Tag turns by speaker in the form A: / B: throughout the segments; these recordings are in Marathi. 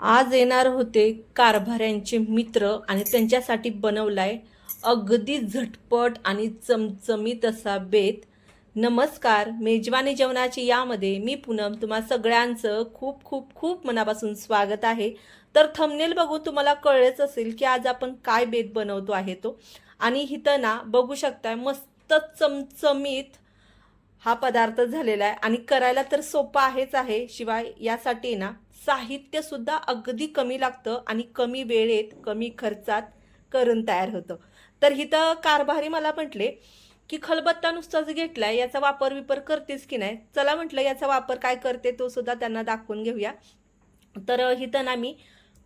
A: आज येणार होते कारभाऱ्यांचे मित्र आणि त्यांच्यासाठी बनवलाय अगदी झटपट आणि चमचमीत असा बेत. नमस्कार मेजवानी जेवणाची यामध्ये मी पूनम तुम्हा सगळ्यांचं खूप खूप खूप मनापासून स्वागत आहे. तर थंबनेल बघून तुम्हाला कळलेच असेल की आज आपण काय बेत बनवतो आहे तो. आणि इथं ना बघू शकताय मस्त चमचमीत हा पदार्थ झालेला आहे आणि करायला तर सोपा आहेच आहे. शिवाय यासाठी ना साहित्य सुद्धा अगदी कमी लागतं आणि कमी वेळेत कमी खर्चात करून तयार होतं. तर इथं कारभारी मला म्हटले की खलबत्ता नुसताच घेतलाय याचा वापर विपर करतेस की नाही? चला म्हटलं याचा वापर काय करते तो सुद्धा त्यांना दाखवून घेऊया. तर हिथं ना मी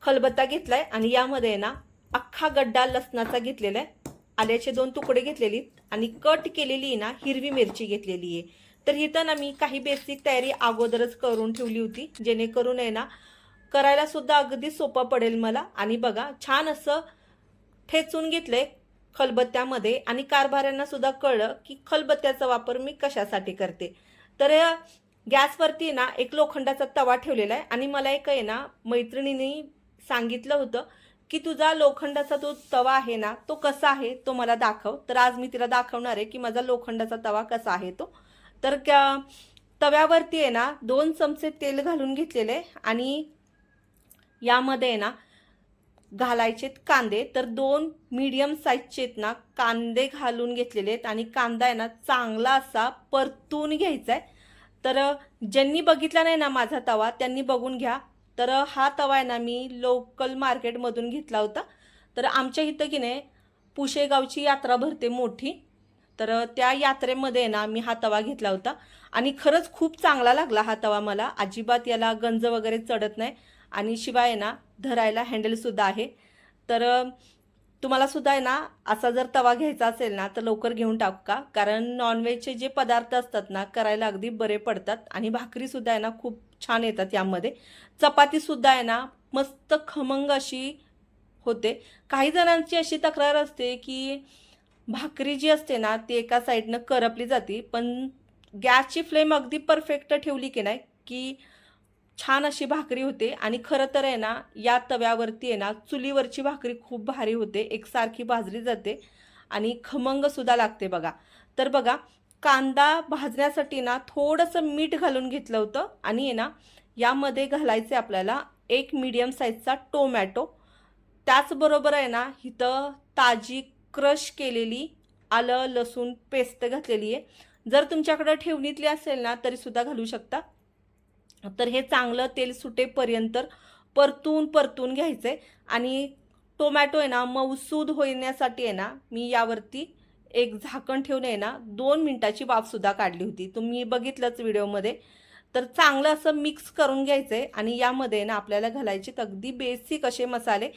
A: खलबत्ता घेतलाय आणि यामध्ये ना अख्खा गड्डा लसणाचा घेतलेला आहे. आल्याचे दोन तुकडे घेतलेली आणि कट केलेली ना हिरवी मिरची घेतलेली आहे. तर इथं ना मी काही बेसिक तयारी अगोदरच करून ठेवली होती जेणेकरून आहे ना करायला सुद्धा अगदी सोपं पडेल मला. आणि बघा छान असं ठेचून घेतलंय खलबत्त्यामध्ये आणि कारभाऱ्यांना सुद्धा कळलं की खलबत्त्याचा वापर मी कशासाठी करते. तर गॅसवरती ना एक लोखंडाचा तवा ठेवलेला आहे आणि मला एक आहे ना मैत्रिणीने सांगितलं होतं की तुझा लोखंडाचा तो तवा आहे ना तो कसा आहे तो मला दाखव. तर आज मी तिला दाखवणार आहे की माझा लोखंडाचा तवा कसा आहे तो. तर क्या तव्यावरती आहे ना दोन चमचे तेल घालून घेतलेले आणि यामध्ये आहे ना घालायचे कांदे. तर दोन मीडियम साईजचे आहेत ना कांदे घालून घेतलेले आहेत आणि कांदा आहे ना चांगला असा परतून घ्यायचा आहे. तर ज्यांनी बघितला नाही ना माझा तवा त्यांनी बघून घ्या. तर हा तवा आहे ना मी लोकल मार्केटमधून घेतला होता. तर आमच्या इथं की नाही पुशेगावची यात्रा भरते मोठी. तर त्या यात्रेमध्ये ना मी हा तवा घेतला होता. आणि खरंच खूप चांगला लागला हा तवा मला. अजिबात याला गंज वगैरे चढत नाही. आणि शिवाय ना धरायला हँडलसुद्धा आहे. तर तुम्हाला सुद्धा आहे ना असा जर तवा घ्यायचा असेल ना तर लवकर घेऊन टाका कारण नॉनव्हेजचे जे पदार्थ असतात ना करायला अगदी बरे पडतात. आणि भाकरीसुद्धा आहे ना खूप छान येतात यामध्ये. चपातीसुद्धा आहे ना मस्त खमंग अशी होते. काही जणांची अशी तक्रार असते की भाकरी जी असते ना ती एका साईडनं करपली जाते पण गॅसची फ्लेम अगदी परफेक्ट ठेवली की नाही की छान अशी भाकरी होते. आणि खरं तर आहे ना या तव्यावरती आहे ना चुलीवरची भाकरी खूप भारी होते एकसारखी भाजली जाते. आणि खमंगसुद्धा लागते बघा. तर बघा कांदा भाजण्यासाठी ना थोडंसं मीठ घालून घेतलं होतं. आणि आहे ना यामध्ये घालायचे आपल्याला एक मीडियम साईजचा टोमॅटो त्याचबरोबर आहे ना इथं ताजी क्रश केलेली आलं लसूण पेस्ट घातलेली आहे. जर तुमच्याकडं ठेवणीतली असेल ना तरीसुद्धा घालू शकता. तर हे चांगलं तेल सुटेपर्यंत परतून परतून घ्यायचं आहे आणि टोमॅटो आहे ना मऊसूद होण्यासाठी आहे ना मी यावरती एक झाकण ठेवून आहे ना दोन मिनटाची वाफसुद्धा काढली होती. तुम्ही बघितलंच व्हिडिओमध्ये. तर चांगलं असं मिक्स करून घ्यायचं आहे आणि यामध्ये ना आपल्याला घालायचे अगदी बेसिक असे मसाले.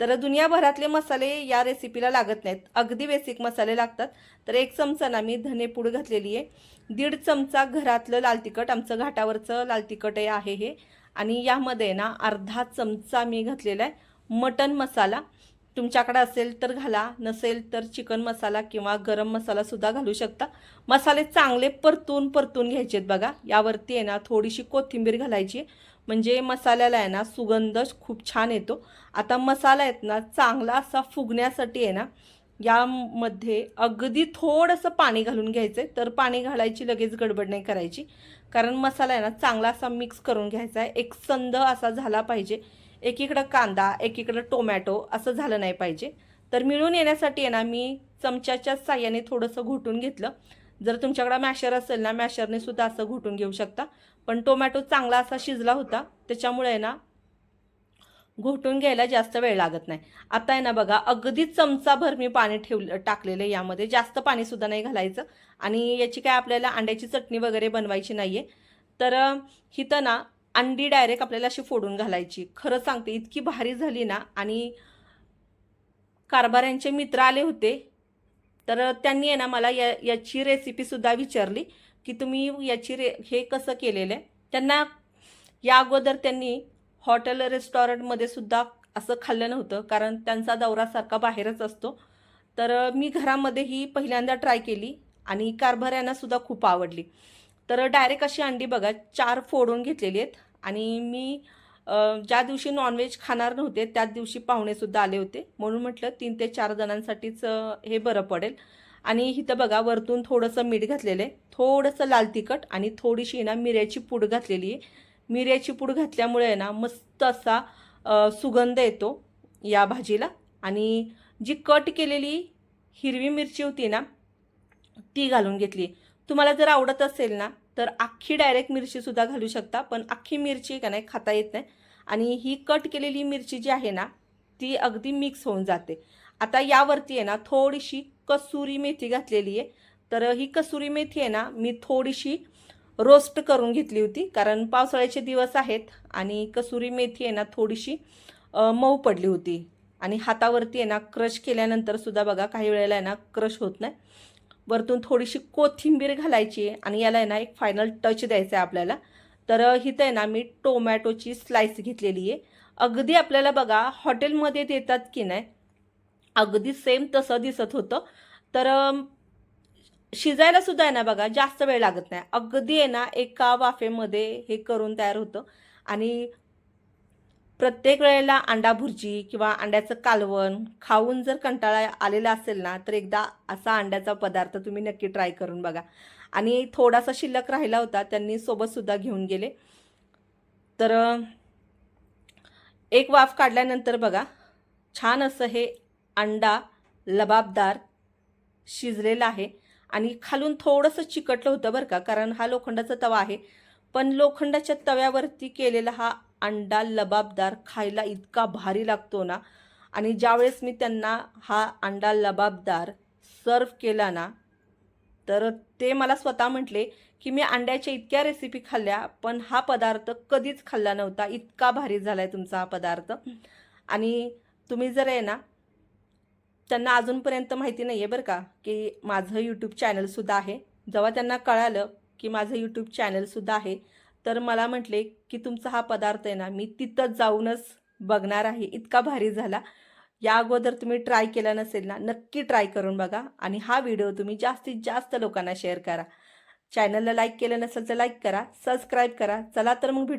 A: तर दुनियाभरातले मसाले या रेसिपीला लागत नाहीत. अगदी बेसिक मसाले लागतात. तर एक चमचा ना मी धनेपूड घातलेली आहे. दीड चमचा घरातलं लाल तिखट आमचं घाटावरचं लाल तिखट आहे हे. आणि यामध्ये ना अर्धा चमचा मी घातलेला आहे मटन मसाला. तुमच्याकडे असेल तर घाला नसेल तर चिकन मसाला किंवा गरम मसालासुद्धा घालू शकता. मसाले चांगले परतून परतून घ्यायचे आहेत बघा. यावरती आहे ना थोडीशी कोथिंबीर घालायची म्हणजे मसाल्याला आहे ना सुगंध खूप छान येतो. आता मसाला आहेत ना चांगला असा फुगण्यासाठी आहे ना यामध्ये अगदी थोडंसं पाणी घालून घ्यायचं आहे तर पाणी घालायची लगेच गडबड नाही करायची. कारण मसाला आहे ना चांगला असा मिक्स करून घ्यायचा आहे. एक संद असा झाला पाहिजे. एकीकडं कांदा एकीकडं टोमॅटो असं झालं नाही पाहिजे. तर मिळून येण्यासाठी आहे ना मी चमच्याच्या साह्याने थोडंसं घोटून घेतलं. जर तुमच्याकडं मॅशर असेल ना मॅशरने सुद्धा असं घोटून घेऊ शकता. पण टोमॅटो चांगला असा शिजला होता त्याच्यामुळे आहे ना घोटून घ्यायला जास्त वेळ लागत नाही. आता आहे ना बघा अगदी चमचाभर मी पाणी ठेवलं टाकलेलं आहे यामध्ये. जास्त पाणीसुद्धा नाही घालायचं. आणि याची काय आपल्याला अंड्याची चटणी वगैरे बनवायची नाही आहे तर हिथं ना अंडी डायरेक्ट आपल्याला अशी फोडून घालायची. खरं सांगते इतकी भारी झाली ना आणि कारभाऱ्यांचे मित्र आले होते. तर त्यांनी आहे ना मला या याची रेसिपीसुद्धा विचारली की तुम्ही याची रे हे कसं केलेलं आहे? त्यांना या अगोदर त्यांनी हॉटेल रेस्टॉरंटमध्ये सुद्धा असं खाल्लं नव्हतं कारण त्यांचा दौरासारखा बाहेरच असतो. तर मी घरामध्ये ही पहिल्यांदा ट्राय केली आणि कारभाऱ्यांना सुद्धा खूप आवडली. तर डायरेक्ट अशी अंडी बघा चार फोडून घेतलेली आहेत. आणि मी ज्या दिवशी नॉनव्हेज खाणार नव्हते त्याच दिवशी पाहुणेसुद्धा आले होते. म्हणून म्हटलं तीन ते चार जणांसाठीच हे बरं पडेल. आणि इथं बघा वरतून थोडंसं मीठ घातलेलं आहे. थोडंसं लाल तिखट आणि थोडीशी ना मिऱ्याची पूड घातलेली आहे. मिऱ्याची पूड घातल्यामुळे ना मस्त असा सुगंध येतो या भाजीला. आणि जी कट केलेली हिरवी मिरची होती ना ती घालून घेतली. तुम्हाला जर आवडत असेल ना तर अख्खी डायरेक्ट मिरचीसुद्धा घालू शकता पण अख्खी मिरची का नाही खाता येत नाही. आणि ही कट केलेली मिरची जी आहे ना ती अगदी मिक्स होऊन जाते. आता यावरती आहे ना थोडीशी कसुरी मेथी घातलेली आहे. तर ही कसुरी मेथी आहे ना मी थोडीशी रोस्ट करून घेतली होती कारण पावसाळ्याचे दिवस आहेत आणि कसुरी मेथी आहे ना थोडीशी मऊ पडली होती. आणि हातावरती आहे ना क्रश केल्यानंतर सुद्धा बघा काही वेळेला आहे ना क्रश होत नाही. वरतून थोडीशी कोथिंबीर घालायची आणि याला आहे ना एक फायनल टच द्यायचा आहे आपल्याला. तर इथं आहे ना मी टोमॅटोची स्लाइस घेतलेली आहे. अगदी आपल्याला बघा हॉटेलमध्ये देतात की नाही अगदी सेम तसं दिसत होतं. तर शिजायला सुद्धा आहे ना बघा जास्त वेळ लागत नाही. अगदी आहे ना एका वाफेमध्ये हे करून तयार होतं. आणि प्रत्येक वेळेला अंडा भुर्जी किंवा अंड्याचं कालवण खाऊन जर कंटाळा आलेला असेल ना तर एकदा असा अंड्याचा पदार्थ तुम्ही नक्की ट्राय करून बघा. आणि थोडासा शिल्लक राहिला होता त्यांनी सोबतसुद्धा घेऊन गेले. तर एक वाफ काढल्यानंतर बघा छान असं हे अंडा लबाबदार शिजलेलं आहे. आणि खालून थोडंसं चिकटलं होतं बरं का कारण हा लोखंडाचा तवा आहे. पण लोखंडाच्या तव्यावरती केलेला हा अंडा लबाबदार खायला इतका भारी लागतो ना. आणि ज्यावेळेस मी त्यांना हा अंडा लबाबदार सर्व केला ना तर ते मला स्वतः म्हटले की मी अंड्याच्या इतक्या रेसिपी खाल्ल्या पण हा पदार्थ कधीच खाल्ला नव्हता. इतका भारी झाला आहे तुमचा हा पदार्थ. आणि तुम्ही जर आहे ना त्यांना अजूनपर्यंत माहिती नाही आहे बरं का की माझं यूट्यूब चॅनलसुद्धा आहे. जेव्हा त्यांना कळालं की माझं यूट्यूब चॅनलसुद्धा आहे तर मला म्हटले की तुमचा हा पदार्थ आहे ना मी तिथंच जाऊनच बघणार आहे. इतका भारी झाला. या अगोदर तुम्ही ट्राय केला नसेल ना नक्की ट्राय करून बघा आणि हा व्हिडिओ तुम्ही जास्तीत जास्त लोकांना शेअर करा. चॅनलला लाईक केलं नसेल तर लाईक करा सबस्क्राईब करा. चला तर मग भेटू.